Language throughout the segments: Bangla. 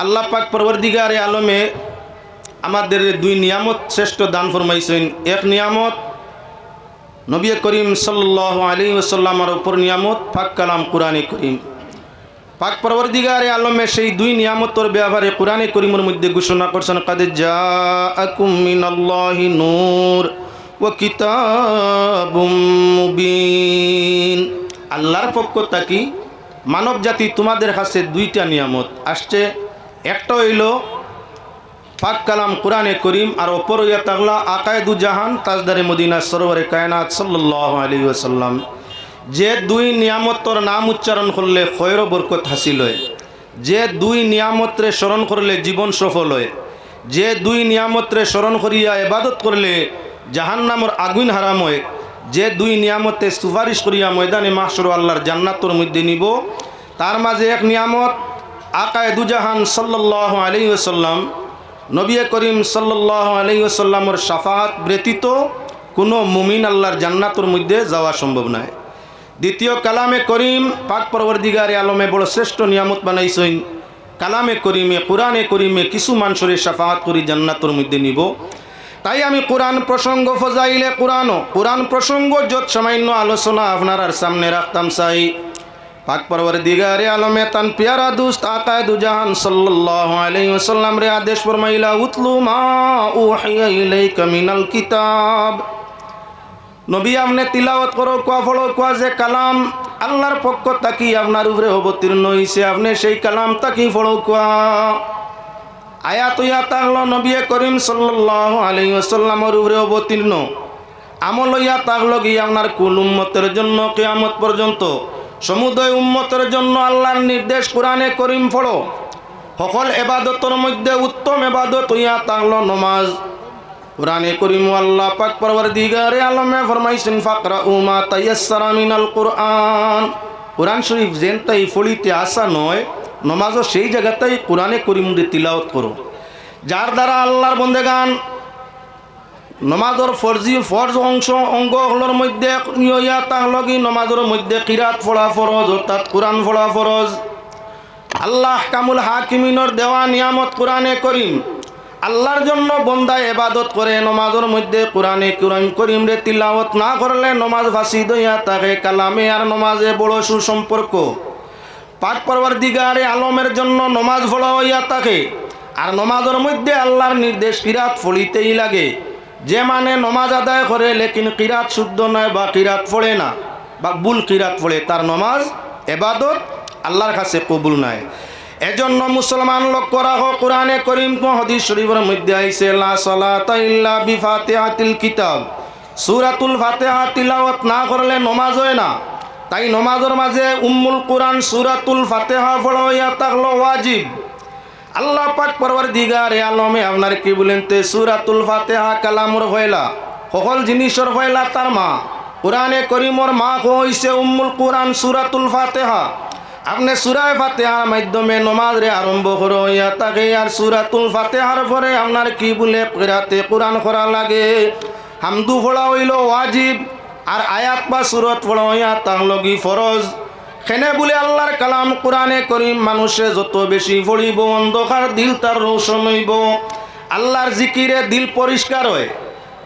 আল্লাহ পাক পরবর্দিগারে আলমে আমাদের দুই নিয়ামত শ্রেষ্ঠ দান ফরমাইছেন। এক নিয়ামত নবী করিম সাল্লাহ আলী ওসাল্লামার উপর নিয়ামত, পাক কালাম কোরআনে করিম। পাক পরবর্দিগারে আলমে সেই দুই নিয়ামতর ব্যবহারে কোরআনে করিমের মধ্যে ঘোষণা করছেন কাদের যা নূর ও কিতাবুম আল্লাহর পক্ষ থাকি মানব জাতি তোমাদের কাছে দুইটা নিয়ামত। আসছে একটা হইল পাক কালাম কোরআনে করিম, আর অপর ইয়া তাগলা আকায়দু জাহান তাজদারে মদিনা সরোবরে কায়নাত সাল্লাহ আলী ওসাল্লাম যে দুই নিয়ামতর নাম উচ্চারণ করলে খয়র বরকত হাসিল হয়। যে দুই নিয়ামতরে স্মরণ করলে জীবন সফল হয়। যে দুই নিয়ামতরে স্মরণ করিয়া এবাদত করলে জাহান নামর আগুন হারাম হয়। যে দুই নিয়ামতে সুপারিশ করিয়া ময়দানে মাসর আল্লাহর জান্নাতর মধ্যে নিব, তার মাঝে এক নিয়ামত আকায়দুজাহান সাল্লাহ আলী ওসাল্লাম নবী করিম সাল্লাহ আলী ওসাল্লামর সাফাহাত ব্যতীত কোনো মুমিন আল্লাহর জান্নাতর মধ্যে যাওয়া সম্ভব নয়। দ্বিতীয় কালামে করিম পাক পরবর্দিগারে আলমে বড় শ্রেষ্ঠ নিয়ামত বানাইছেন। কালামে করিমে, কোরআনে করিমে কিছু মানুষের সাফাহাত করি জান্নাতর মধ্যে নিব। তাই আমি কোরআন প্রসঙ্গ ফজাইলে কোরআনও, কোরআন প্রসঙ্গ যত সামান্য আলোচনা আপনার সামনে রাখতাম চাই। পাক পরবর দিগারে আলমে তান পিয়ারা দুস্ত আকায় দুজাহান সাল্লাল্লাহু আলাইহি ওয়াসাল্লাম রে আদেশ ফরমাইলা, উতলু মা উহিয়া ইলাইকা মিনাল কিতাব। নবী আপনি তিলাওয়াত করো, কোয়া ফলো, কোয়া যে কালাম। আল্লাহর পক্ষ তাকি আপনার উপরে অবতীর্ণ হইছে, আপনি সেই কালাম তাকি ফলো, কোয়া? আয়াত ইয়া তাহলো, নবী করিম সাল্লাল্লাহু আলাইহি ওয়াসাল্লামের উপরে অবতীর্ণ। আমল ইয়া তাহলো কি আপনার কুল উম্মতের জন্য কিয়ামত পর্যন্ত। সমুদয় উম্মতের জন্য আল্লাহর নির্দেশ কোরআনে করিম ফলো সকল এবাদতর মধ্যে উত্তম এবাদত হইয়া তাহলো নমাজ। কোরআনে করিম আল্লাহ পাক পরবর দিগারে আলমে ফরমাইছেন ফাকরা উমা তাইয়াসারা মিনাল কোরআন। কোরআন শরীফ যেন তাই ফলিতে আসা নয়, নমাজও সেই জায়গাতেই কোরআনে করিম দিয়ে তিলাওত করো। যার দ্বারা আল্লাহর বন্দেগান নমাজর ফরজি, ফরজ অংশ অঙ্গগুলোর মধ্যে ইয়া তাহলগি নমাজের মধ্যে কিরাত ফলা ফরজ, অর্থাৎ কোরআন ফলা ফরজ। আল্লাহ কামুল হাকিমিনর দেওয়া নিয়ামত কোরআনে করিম। আল্লাহর জন্য বন্দায় এবাদত করে নমাজের মধ্যে কোরআনে কোরআন করিম রে তিলাওয়াত না করলে নমাজ ভাসি দইয়া তাকে কালামে আর নমাজে বড় সুসম্পর্ক। পাক পরবার দিগারে আলমের জন্য নমাজ ফলা হইয়া থাকে আর নমাজের মধ্যে আল্লাহর নির্দেশ কিরাত ফলিতেই লাগে। যে মানে নমাজ আদায় করে, লেকিন কিরাত শুদ্ধ নয় বা কিরাত ফলে না, বা বুল কিরাত ফলে তার নমাজ, এবাদত আল্লাহর কাছে কবুল নাই। এজন্য মুসলমান লোক করা হোক, কোরআনে করিম হদিস শরীফের মধ্যে আইছে, লা কিতাব। সূরাতুল ফাতিহা তিলাওয়াত না করলে নমাজ হয় না। তাই নমাজের মাঝে উম্মুল কোরআন সূরাতুল ফাতিহা পড়া হইয়া থাকল ওয়াজিব। আল্লাহ পাক পরবার দিগারে আলমে আপনার কি বলেন তে? সূরাতুল ফাতিহা কালামুর হইলা সকল জিনিসের হইলা তার মা। কোরআনে করিমর মা হইছে উম্মুল কোরআন সূরাতুল ফাতিহা। আপনি সুরায় ফাতেহার মাধ্যমে নমাজরে আরম্ভ করো, ইয়া তাকে আর সুরাতুল ফাতেহার পরে আপনার কি বলে কেরাতে কোরআন করা লাগে। হামদু ফোড়া হইল ওয়াজিব। আর আয়াত বা সুরত ফোড়া হইয়া তার লগি ফরজ। সেনে বলে আল্লাহর কালাম কোরআনে করিম, মানুষে যত বেশি পড়িব, অন্ধকার দিল তার রোশন হইব। আল্লাহর জিকিরে দিল পরিষ্কার হয়,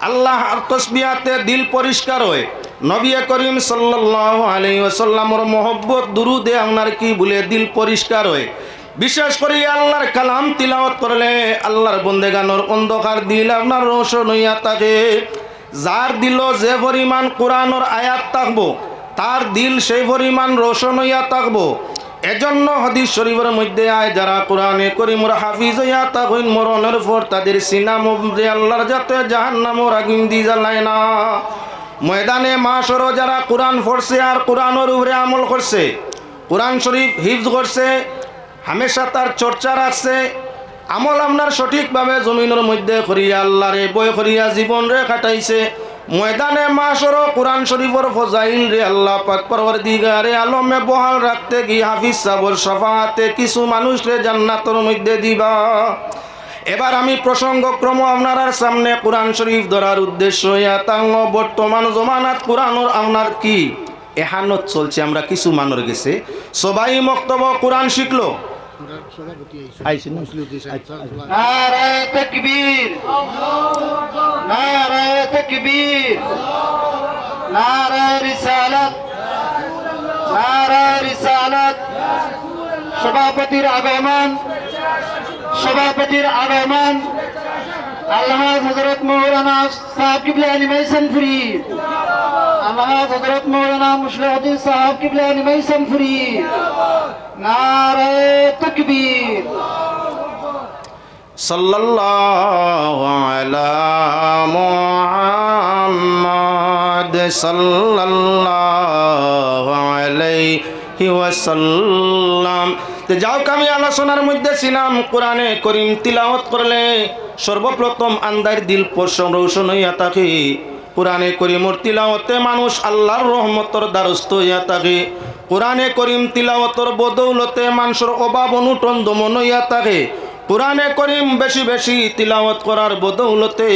আল্লাহ তসবিয়াতে দিল পরিষ্কার হয়। নবী করিম সাল্লাহ আলী ওসাল্লামর মোহব্বত, দুরুদে আপনার কি বলে দিল পরিষ্কার হয়। বিশেষ করে আল্লাহর কালাম তিলাওয়াত করলে আল্লাহর বন্দেগানোর অন্ধকার দিল আপনার রোশন হইয়া থাকে। যার দিল যে পরিমাণ কোরআনর আয়াত থাকব তার দিল সেই পরিমাণ রোশন হইয়া থাকব। এজন্য হদিস শরীফের মধ্যে আয়, যারা কোরআনে করিমর হাফিজ হইয়া থাকুন, মরণের পর তাদের সিনাম আল্লাহর যাতে জাহান্নামর আগুন দি জ্বালায় না। ময়দানে মাসরও যারা কোরআন পড়ছে আর কোরআনের উপরে আমল করছে, কোরআন শরীফ হিফজ করছে, হামেশা তার চর্চা রাখছে, আমল আপনার সঠিকভাবে জমিনের মধ্যে করিয়া আল্লাহরে বই করিয়া জীবন রে কাটাইছে ময়দানে মাসরও কোরআন শরীফর ফজাইল রে আল্লাহ পাক পরবর আলমে বহাল রাখতে গিয়ে হাফিজ সাবর সফাতে কিছু মানুষ রে জান্নাতর মধ্যে দিবা। এবার আমি প্রসঙ্গক্রম আপনার সামনে কোরআন শরীফ ধরার উদ্দেশ্য হইয়া তাঙ্গ বর্তমান জমানাত কোরআনর আপনার কি? এহানত চলছে আমরা কিছু মানুষ গেছে। সবাই মক্তব কোরআন শিখলো? আইসি না? নারে তকবীর নারে তকবীর নারে রিসালাত নারে রিসালাত সভাপতির আগমন সভাপতির আগমন আল্লাহ হজরত মৌলানা সাহেব কিবলা আলিমাইসান ফ্রি আল্লাহ হজরত মৌলানা মুশলাউদ্দিন সাহেব কিবলা আলিমাইসান ফ্রি নারে তকবীর যাও আমি আলোচনার মধ্যে ছিলাম, কোরআনে করিম তিলাওয়াত করলে সর্বপ্রথম আন্দার দিল পোষণ রৌশন হইয়া থাকে, কোরআনে করিমর তিলাওয়াতে মানুষ আল্লাহর রহমতর দ্বারস্থ হইয়া থাকে, কোরআনে করিম তিলাওয়াতর বদৌলতে মানুষের অভাব অনুটন দমন হইয়া থাকে কোরআনে করিম বেশি বেশি তিলাওয়াত করার বদৌলতে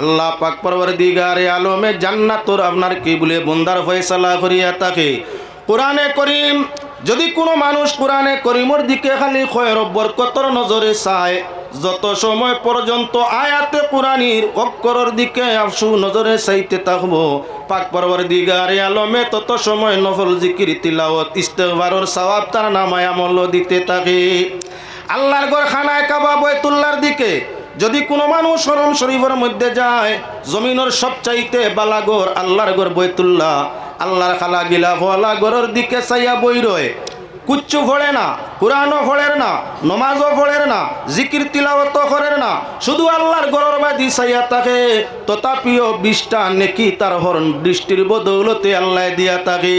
আল্লাহ পাক পরবর দিগারে আলমে জান্নাতর আপনার কি বলে বন্দার ফয়সালা করিয়া থাকে। কোরআনে করিম যদি কোনো মানুষ কোরআনে করিমর দিকে খালি খয়ের বরকতর নজরে চায়, যত সময় পর্যন্ত আয়াতে কোরআনির অক্ষরের দিকে আফসু নজরে চাইতে থাকব, পাক পরবর দিগারে আলমে তত সময় নফল জিকির, তিলাওয়াত, ইস্তেগফারর সওয়াব তার নামায় আমল দিতে থাকে। আল্লাহর ঘর খানায় কাবা বয়তুল্লার দিকে যদি কোনো মানুষ হরম শরীফের মধ্যে যায়, জমিনের সবচাইতে বালাগর আল্লাহর ঘর বৈতুল্লাহ আল্লাহর খালা গিলা ফলা ঘরের দিকে চাইয়া বই রয় কুচ্ছু ভরে না। কোরআনও ফোড়ের না, নমাজও ফোড়ের না, জিকির তিলাওয়াত করের না, শুধু আল্লাহর গরর বাদি চাইয়া থাকে, তথাপিও বিশটা নেকি তার হরণ দৃষ্টির বদৌলতে আল্লাহ দিয়া থাকে।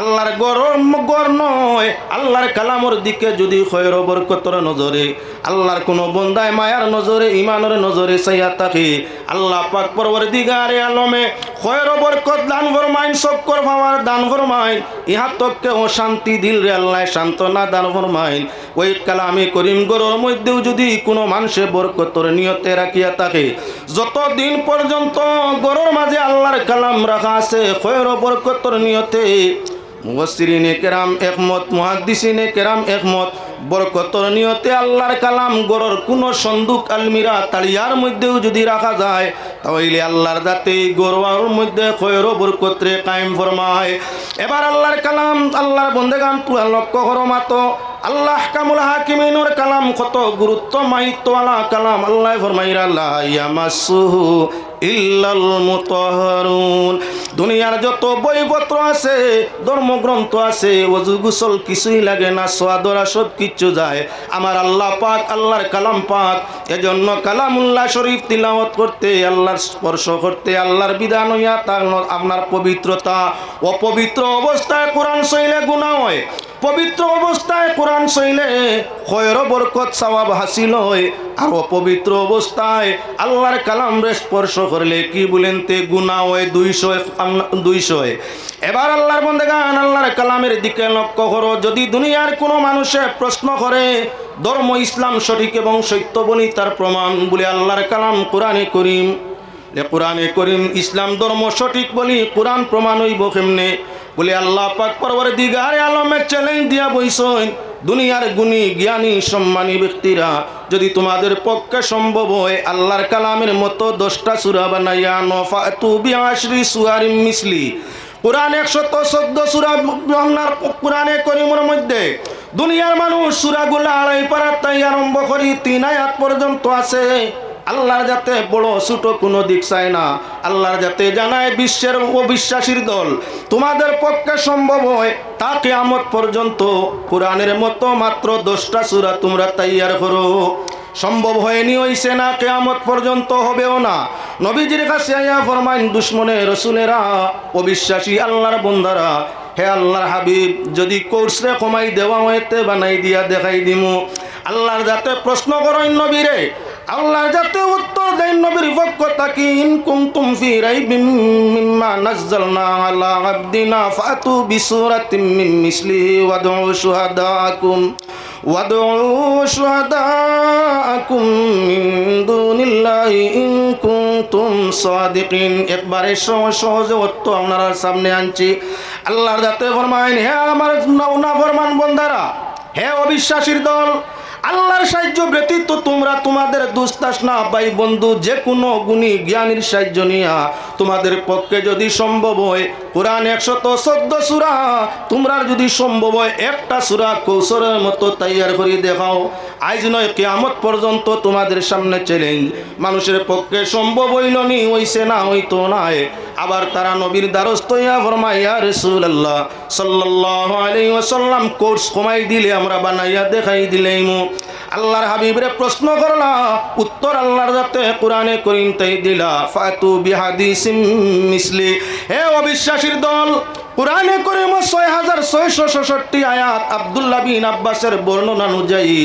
আল্লাহর গরর গর নয়, আল্লাহর কালামর দিকে যদি খয়ের বরকতর নজরে, আল্লাহর কোনো বন্দায় মায়ার নজরে ইমানের নজরে চাইয়া থাকে। আল্লাহ পাক পরবর দিগারে আলমে খয়ের বরকত দান ফরমাইন চক্কর পাওয়ার দান ফরমাইন, ইহা তককে ও শান্তি দিল রে আল্লাহ, সান্ত্বনা দান ফরমাইন। ওই কালামে করিম গরর মধ্যেও যদি কোনো মানুষে বরকতর নিয়তে রাখিয়া থাকে, যতদিন পর্যন্ত গরর মাঝে আল্লাহর কালাম রাখা আছে খয়ের বরকতর নিয়তে মুবসিরিনে কেরাম একমত, মুহাদ্দিসিনে কেরাম একমত, বরকতর নিয়তে আল্লাহর কালাম গরর কোন সন্দুক আলমিরা তালিয়ার মধ্যেও যদি রাখা যায় তাহলে আল্লাহর যাতে গরোয়ার মধ্যে খয়ের বরকতরে কায়েম ফরমায়। এবার আল্লাহর কালাম আল্লাহর বন্দেগান লক্ষ্য করো মাতো আল্লাহ কামুল হাকিমিনুর কালাম কত গুরুত্ব মাহিত্বওয়ালা কালাম। আল্লাহ ফরমাইরা লা ইয়ামাসুহু ইল্লাল মুতাহহারুন দুনিয়ার যত বইপত্র আছে, ধর্মগ্রন্থ আছে, ওযু গোসল কিছুই লাগে না সোয়াদরা সব কিচ্ছু যায়। আমার আল্লাহ পাক, আল্লাহর কালাম পাক, এজন্য কালামুল্লাহ শরীফ তিলাওয়াত করতে, আল্লাহর স্পর্শ করতে, আল্লাহর বিধান হইয়া তার আপনার পবিত্রতা, অপবিত্র অবস্থায় কোরআন শৈলে গুণা হয়। পবিত্র অবস্থায় কোরআন শৈলে খয়ের বরকত, সওয়াব হাসিল হয়। আর অপবিত্র অবস্থায় আল্লাহর কালাম রে স্পর্শ করলে কি বলেন তে গুণা হয় দুইশো দুইশো এবার আল্লাহর বন্দে গান আল্লাহর কালামের দিকে লক্ষ্য করো। যদি দুনিয়ার কোনো মানুষে প্রশ্ন করে, ধর্ম ইসলাম সঠিক এবং সত্য বলি তার প্রমাণ? বলে আল্লাহর কালাম কোরআনে করিম। কোরআনে করিম, ইসলাম ধর্ম সঠিক বলি, কোরআন প্রমাণ হইব কেমনে? বলে আল্লাহ পাক পরবর দিগারে আলমের চ্যালেঞ্জ দিয়া বইসইন দুনিয়ার গুণী, জ্ঞানী, সম্মানী ব্যক্তিরা, যদি তোমাদের পক্ষে সম্ভব হয়, আল্লাহর কালামের মতো দশটা সুরা বানাইয়া নফা তু বিআশরি সুয়ারিম মিসলি। কোরআন একশত চোদ্দ সুরা আপনার কোরআনে করিমের মধ্যে, দুনিয়ার মানুষ সুরাগুলা আড়াই পাড়ার তাই আরম্ভ করি, তিন আয়াত পর্যন্ত আছে। আল্লাহর যাতে বড় ছোট কোনো দিক চায় না। আল্লাহর যাতে জানায় বিশ্বের অবিশ্বাসীর দল। তোমাদের পক্ষে সম্ভব হয় তা কেয়ামত পর্যন্ত কোরআনের মতো মাত্র দশটা সুরা তোমরা তৈয়ার করো। সম্ভব হয়নি হইছে না কেয়ামত পর্যন্ত হবেও না। নবীজির কাছে আইয়া ফরমাইন, দুশ্মনে রসুলেরা, অবিশ্বাসী আল্লাহর বন্দারা, হে আল্লাহর হাবিব, যদি কোর্সরে কমাই দেওয়া হইতে বানাই দিয়া দেখাই দিমু। আল্লাহর যাতে প্রশ্ন করেন নবীরে আল্লাহর যাতে উত্তর দেন নবীর পক্ষ তাকি ইন কুনতুম ফি রাইবিম মিম্মা নাযালনা আলা আবদিনা ফাতু বিসুরাতিম মিন মিসলিহি ওয়াদউ শুহাদাকুম وادعوا شهداءكم من دون الله إن كنتم صادقين একবারে সহজ সহজে অর্থ আপনার সামনে আনছি আল্লাহর যাতে ফরমাইন হে আমার না ফরমান বন্দারা হে অবিশ্বাসীর দল আল্লাহর সাহায্য ব্যতীত তোমরা তোমাদের দুস্তাস না ভাই বন্ধু যে কোনো গুণী জ্ঞানীর সাহায্য নিয়া তোমাদের পক্ষে যদি সম্ভব হয়, কোরআন একশত চোদ্দ সুরা, তোমরা যদি সম্ভব হয় একটা সুরা কৌশলের মতো তৈয়ার করে দেখাও। আজ নয়, কেয়ামত পর্যন্ত তোমাদের সামনে চ্যালেঞ্জ মানুষের পক্ষে সম্ভব হইল নি, হইছে না, হইতো নাই। আবার তারা নবীর দ্বারস্থ ইয়া ফরমাইয়া রাসূলুল্লাহ, সাল্লাল্লাহু আলাইহি ওয়াসাল্লাম, কোর্স কমাই দিলে আমরা বানাইয়া দেখাই দিলেইমু। আল্লাহর হাবিবরে প্রশ্ন করলা, উত্তর আল্লাহর যাতে কোরআনে করিম তাই দিলা, ফাতু বিহাদিসিম মিসলি। হে অবিশ্বাসীর দল, কোরআনে করিম ছয় হাজার ছয়শো ষষট্টি আয়াত আবদুল্লাহ বিন আব্বাসের বর্ণনা অনুযায়ী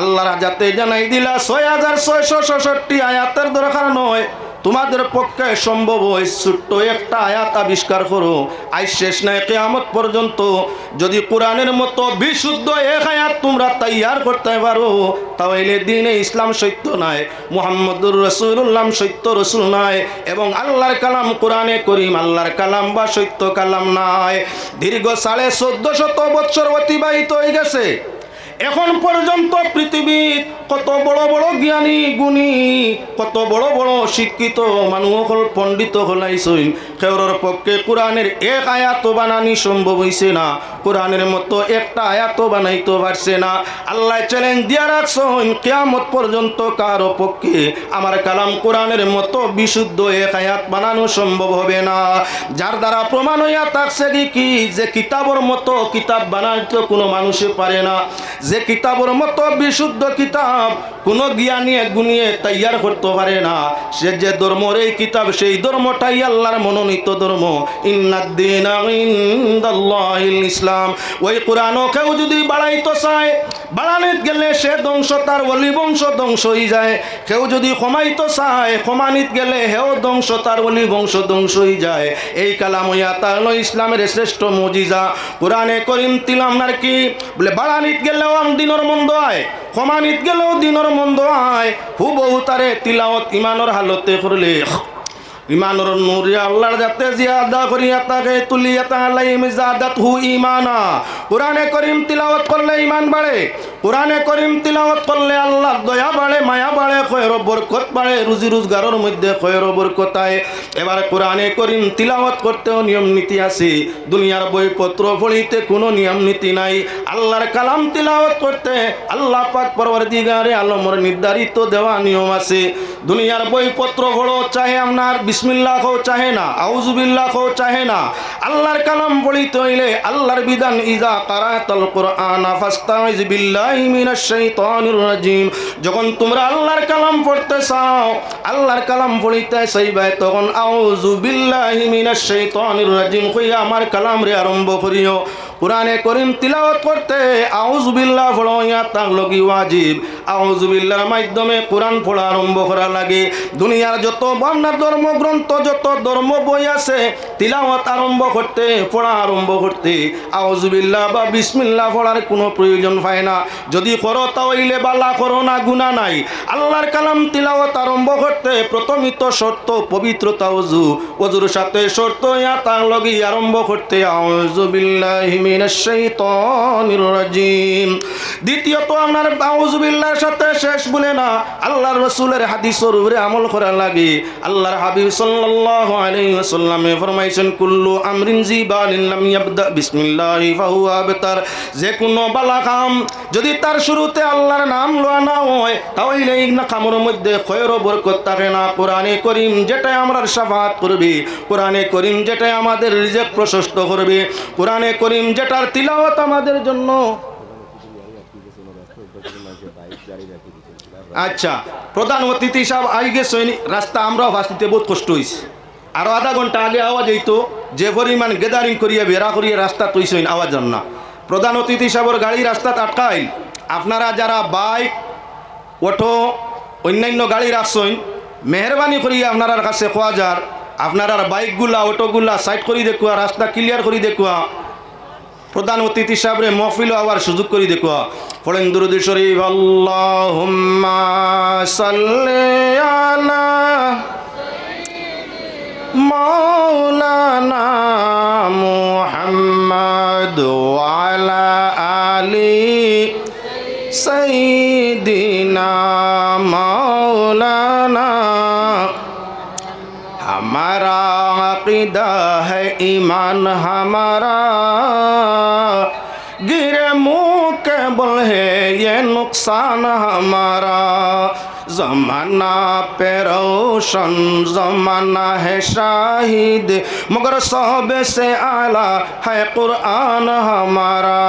আল্লাহর যাতে জানাই দিলা, ছয় হাজার ছয়শো ষষট্টি আয়াতের দরকার নয়। তোমাদের পক্ষে সম্ভব হয় ছোট্ট একটা আয়াত আবিষ্কার করো। আজ শেষ নাই, কেয়ামত পর্যন্ত যদি কোরআনের মতো বিশুদ্ধ এক আয়াত তোমরা তৈয়ার করতে পারো, তাহলে দিনে ইসলাম সত্য নাই, মুহাম্মদুর রসুল্লাম সত্য রসুল নাই, এবং আল্লাহর কালাম কোরআনে করিম, আল্লাহর কালাম বা সত্য কালাম নাই। দীর্ঘ সাড়ে চোদ্দ শত বৎসর অতিবাহিত হয়ে গেছে। এখন পর্যন্ত পৃথিবীর কত বড় বড় জ্ঞানী গুণী, কত বড় বড় শিক্ষিত মানুষ হল পণ্ডিত হলাইছইন কেউর পক্ষে কোরআনের এক আয়াত বানানি সম্ভব হইছে না। কোরআনের মতো একটা আয়াত বানাইতে পারছে না। আল্লাহ চ্যালেঞ্জ দিয়া রাখছইন কেয়ামত পর্যন্ত কারও পক্ষে। আমার কালাম কোরআনের মতো বিশুদ্ধ এক আয়াত বানানো সম্ভব হবে না। যার দ্বারা প্রমাণ হইয়া থাকছে কি, যে কিতাবর মতো কিতাব বানাইতে কোনো মানুষে পারে না। যে কিতাবর মতো বিশুদ্ধ কিতাব কোনো জ্ঞানিয়ে গুনিয়ে তৈয়ার করতে পারে না। সে যে ধর্মর এই কিতাব, সেই ধর্মটাই আল্লাহর মনোনীত ধর্ম। ইসলাম। ওই কোরআনও কেউ যদি বাড়াইতে চায় বাড়ানিত গেলে সে ধ্বংস, তার অলি বংশ ধ্বংস হয়ে যায়। কেউ যদি কমাইতে চায় কমানিত গেলে হেও ধ্বংস, তার অলি বংশ ধ্বংস হয়ে যায়। এই কালাম হইয়া তার ইসলামের শ্রেষ্ঠ মজিজা। কোরআনে করিম তিলাম আর কি বলে বাড়ানিত গেলেও আম দিনর মন্দ আয়। কমানিত গেলেও দিনর মন্দ আয়। হুবহু তারে তিলাওত ইমানর হালতে করলে। ইমানর নূরে আল্লাহর যাতে জিয়াদা করিয়া তাকে তুলিয়া তালাইম জাদাত হু ইমানা কোরআনে করিম তিলাওয়াত করলে ইমান বাড়ে, কোরআনে করিম তিলাওয়াত করলে আল্লাহর দয়া বাড়ে, মায়া বাড়ে খয়ের বরকত বাড়ে, রুজি রোজগারের মধ্যে খয়ের বরকতায় এবার কোরআনে করিম তিলাওয়াত করতেও নিয়ম নীতি আছে, দুনিয়ার বইপত্র পড়িতে কোনো নিয়ম নীতি নাই। আল্লাহর কালাম তিলাওয়াত করতে আল্লাহ পাক পরবর্তীগারে আলমর নির্ধারিত দেওয়া নিয়ম আছে। দুনিয়ার বইপত্র পড়ো চাহে আপনার বিসমিল্লাহ খো চাহে না আউজুবিল্লাহ খো চাহে না। আল্লাহর কালাম পড়িতে হইলে আল্লাহর বিধান ইজা কারাতাল কোরআন ফাস্তাইজ বিল্লাহি মিনাশ যখন তোমরা আল্লাহর কালাম পড়তে চাও, আল্লাহর কালাম পড়িতে চাইবে, তখন আউযু বিল্লাহি মিনাশ শাইতানির রাজিম কইয়া আমার কালাম রে আরম্ভ করিও। কোরআনে করিম তিলাওয়াত করতে আউজবিল্লা পড়ো ইয়া তাক লগি ওয়াজিব। আউজবিল্লার মাধ্যমে কোরআন পড়া আরম্ভ করা লাগে। দুনিয়ার যত বর্ণার ধর্মগ্রন্থ, যত ধর্ম বই আছে তিলাওয়াত আরম্ভ করতে, পড়া আরম্ভ করতে। আউজুবিল্লাহ বা বিসমিল্লাহ পড়ার কোনো প্রয়োজন পায় না। যদি করো তাহলে বালা করো না গুণা নাই। আল্লাহর কালাম তিলাওয়াত আরম্ভ করতে প্রথমিত শর্ত পবিত্রতা অজু অজুর সাথে শর্ত ইয়া তাক লগি আরম্ভ করতে আউজুবিল্লাহি মিনাশ শাইতানির রাজিম। দ্বিতীয়ত, আপনার আউজুবিল্লাহর সাথে শেষ বলে না। আল্লাহর রসুলের হাদিসের উপরে আমল করা লাগে। আল্লাহর হাবিব সাল্লাল্লাহু আলাইহি ওয়াসাল্লামে ফরমাইছেন কুল্লু আমরিন জিবালিন লাম ইয়াবদা, বিসমিল্লাহি ফাহুয়া আবতার। যে কোনো বালা কাম যদি তার শুরুতে আল্লাহর নাম লওয়া না হয়, তাহলে এই না কামর মধ্যে খয়র বরকত থাকে না। কোরআনে করিম যেটা আমরা সাফাত করবে, কোরআনে করিম যেটা আমাদের রিজেক প্রশস্ত করবে, কোরআনে করিম যেটার তিলাওয়াত আমাদের জন্য। আচ্ছা প্রধান অতিথি সাহেব, আই গেছেন রাস্তা আমরাও ভাসিতে বহুত কষ্ট হয়েছে আরও আধা ঘণ্টা আগে আওয়াজ হইতো যে পরিমাণ গেদারিং করিয়া বেড়া করিয়া রাস্তা তৈছেন আওয়াজ না। প্রধান অতিথি সাহেবের গাড়ি রাস্তা আটকাই আপনারা যারা বাইক, অটো, অন্যান্য গাড়ি রাখছেন মেহরবানি করিয়া আপনার কাছে খোয়া যার। আপনার বাইকগুলা, অটোগুলা সাইড করি দেখুয়া, রাস্তা ক্লিয়ার করি দেখুয়া। প্রধান অতিথি সাহেবরে মহফিল আবার সুযোগ করে দেখুয়া। পড়েন দুরুদ শরীফ, আল্লাহুম্মা মৌলানা মুহাম্মদ আলা আলী সঈদিনা মৌলানা ہمارا عقیدہ ہے ایمان ہمارا گر منہ کے بل ہے یہ نقصان ہمارا जमाना पे रोशन जमाना है शाहिद मगर सबसे आला है कुरान हमारा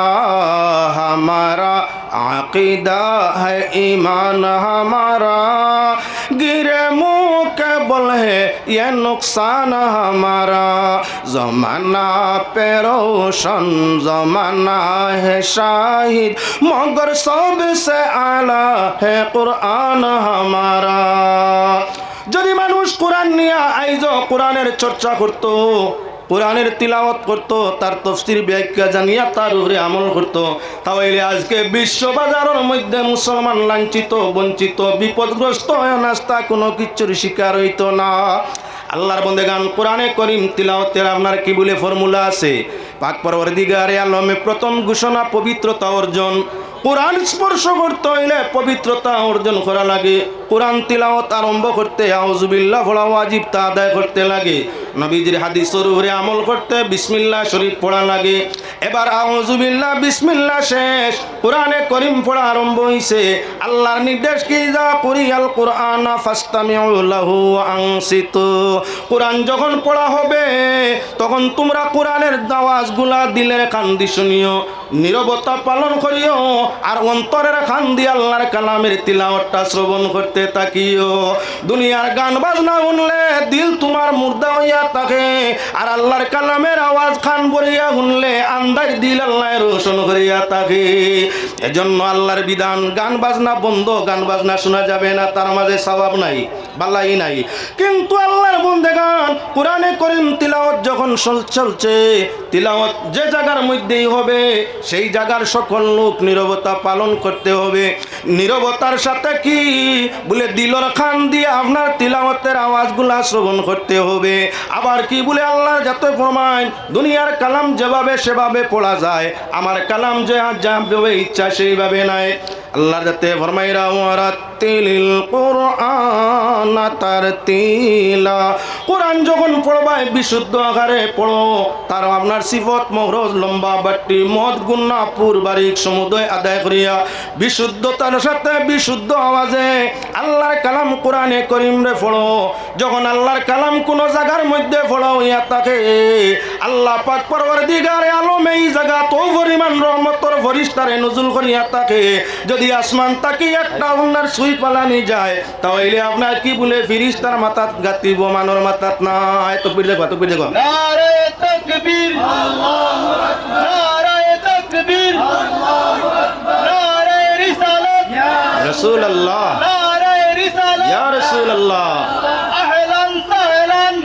हमारा আকিদা হে হমান হামারা, গিরে মুখে হে ইয়ে নুকসান হামারা। জমানা পেরোশন জমানা হে শাহিদ, মগর সবসে আলা হে কুরআন হামারা। যদি মানুষ কোরআন নিয়ে আইজ, কোরআনের চর্চা করতো কোরআনের তিলাওয়াত করতো, তার তফসির ব্যাখ্যা জানিয়া তার উপরে আমল করতো। তাহলে আজকে বিশ্ব বাজারের মধ্যে মুসলমান লাঞ্ছিত, বঞ্চিত, বিপদগ্রস্ত হয়ে নাস্তা কোনো কিচ্ছুর শিকার হইত না। আল্লাহর বন্দে গান কোরআনে করিম তিলাওয়াতের আপনার কি বলে ফর্মুলা আছে? পাক পরবর্তীগারে আলমে প্রথম ঘোষণা পবিত্রতা অর্জন কোরআন স্পর্শ করতে হইলে পবিত্রতা অর্জন করা লাগে। কোরআন তিলাওয়াত আরম্ভ করতে আউজুবিল্লাহ পড়া ওয়াজিব তা আদায় করতে লাগে। নবীজির হাদিস উপরে আমল করতে বিসমিল্লাহ শরীফ পড়া লাগে। এবার আউজুবিল্লাহ বিসমিল্লাহ শেষ। কোরআনে করিম পড়া আরম্ভ হইছে। আল্লাহর নির্দেশ কি? যা করি আল কোরআন, ফাস্তামিউ লাহু আনসিতু কোরআন যখন পড়া হবে, তখন তোমরা কোরআনের দাওয়াজগুলা দিলের কান্দি শুনিও। নীরবতা পালন করিও, আর অন্তরের খান দিয়ে আল্লাহর কালামের তিলাওয়াতটা শ্রবণ করতে তাকিও দুনিয়ার গান বাজনা শুনলে দিল তোমার মুর্দা হইয়া থাকে, আর আল্লাহর কালামের আওয়াজ খান বলিয়া শুনলে আন্দার দিল আল্লাহ রোশন করিয়া থাকে। এজন্য আল্লাহর বিধান, গান বাজনা বন্ধ, গান বাজনা শোনা যাবে না, তার মাঝে স্বভাব নাই, বালাই নাই। কিন্তু আল্লাহর বন্দে গান কোরআনে করিম তিলাওয়াত যখন চল- চলছে, তিলাওয়াত যে জায়গার মধ্যেই হবে সেই জায়গার সকল লোক নিরবতা পালন করতে হবে। নিরবতার সাথে কি? বলে দিলর খান দিয়ে আপনার তিলামতের আওয়াজগুলা শ্রবণ করতে হবে। আবার কি বলে আল্লাহর যত প্রমাণ, দুনিয়ার কালাম যেভাবে সেভাবে পড়া যায়, আমার কালাম যে যেভাবে ইচ্ছা সেইভাবে নাই। আল্লাহ যাতে ফরমাইরা ওয়ারাত্তিলিল কোরআন তারতিলা। কোরআন যখন পড়বায়, বিশুদ্ধ আকারে পড়ো তার আপনার সিফত মহরজ লম্বা বাট্টি, মদ, গুন্না, পুর, বারিক, সমুদয় আদায় করিয়া বিশুদ্ধতার সাথে বিশুদ্ধ আওয়াজে আল্লাহর কালাম কোরআনে করিম রে পড়ো। যখন আল্লাহর কালাম কোন জায়গার মধ্যে পড়ো ইয়া তাকে আল্লাহ পাক পরবর্তীগারে আলম এই জায়গা তো পরিমাণ রহমতর ফরিস্তারে নজুল করিয়া তাকে যদি আসমান তাকে একটা আপনার সুই পালানি যায় তাহলে আপনার কি বলে ফিরিস্তার মাথাত গাতিব মানর মাথাত না এত পিড় দেখো। এত পিড় দেখো রসুল আল্লাহ রসুল আল্লাহ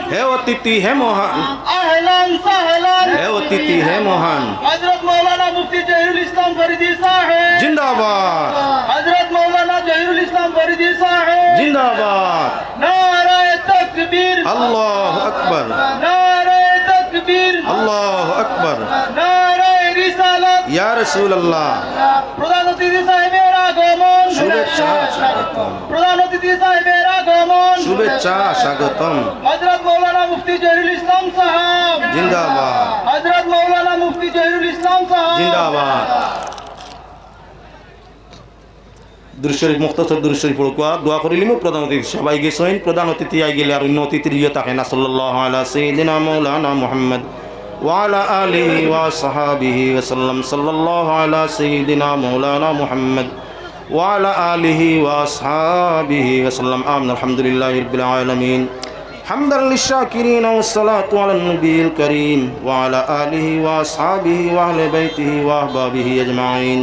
সাহলান হে অতিথি হে মহান আহলান সাহলান হে অতিথি হে মহান হযরত মাওলানা মুফতি জহিরুল ইসলাম ফরিদি সাহেব জিন্দাবাদ হযরত মাওলানা জহিরুল ইসলাম ফরিদি সাহেব জিন্দাবাদ নারে তকবীর আল্লাহ আকবর নারে তকবীর আল্লাহ আকবর নারে রিসালাত। ইয়া প্রধান অতিথি সাহেবের আগমন। শুভেচ্ছা স্বাগতম। প্রধান অতিথি সাহেবের আগমন। শুভেচ্ছা স্বাগতম। হযরত মাওলানা মুফতি জহিরুল ইসলাম সাহেব। জিন্দাবাদ। হযরত মাওলানা মুফতি জহিরুল ইসলাম সাহেব। জিন্দাবাদ। দৃশ্যের মুক্তসর দৃশ্যের পড়কুয়া দোয়া করিলিমু প্রধান অতিথি সবাই গেছেন। প্রধান অতিথি আই গেলে আর অন্য অতিথির ইয়ে থাকে না আলা মাওলানা মুহাম্মদ। وعلى آله وصحابه وسلم صلى الله على سيدنا مولانا محمد وعلى آله وأصحابه وسلم آمين الحمد لله رب العالمين حمدا للشاكرين والصلاة على النبي الكريم وعلى آله وأصحابه وأهل بيته وأحبابه أجمعين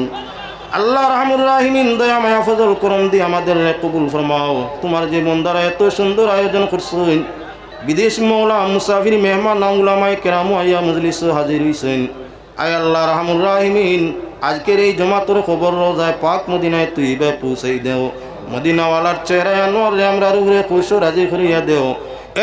আল্লাহ রহমুর রাহিমিন দয়া মায়া ফজল করম দিয়ে আমাদের কবুল ফরমাও তোমার যে বন্দারা এত সুন্দর আয়োজন করছেন বিদেশ মৌলা মুসাফির মেহমান উলামায় কেরামু আইয়া মজলিস হাজির হইছেন। আয় আল্লাহ রহমুর রাহিমিন, আজকের এই জমাতর খবর রোজায় পাক মদিনায় তুই বে পৌঁছাই দেও। মদিনাওয়ালার চেহারায় আনোয়ার আমরা রুরে খুশ রাজি করিয়া দেও।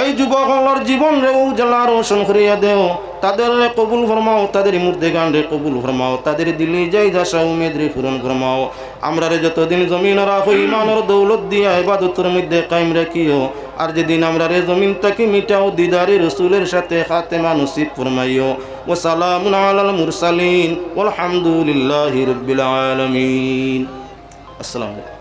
এই যুবকলর জীবন রে উজালা রোশন করিয়া দেও। তাদের রে কবুল ফরমাও, তাদের মধ্যে গান রে কবুল ফরমাও, তাদের দিলে যাই যাশা উমেদ রে পূরণ ফরমাও। আমরা রে যতদিন জমিন ইমানের দৌলত দিয়া ইবাদতের মধ্যে কায়েম রাখিও। আর যেদিন আমরা রে জমিন তাকে মিটাও, দিদারি রসুলের সাথে খাতেমা নসিব ফরমাইও। ও সালামুন আলাল মুরসালিন, ওয়ালহামদুলিল্লাহি রাব্বিল আলামিন। আসসালামু আলাইকুম।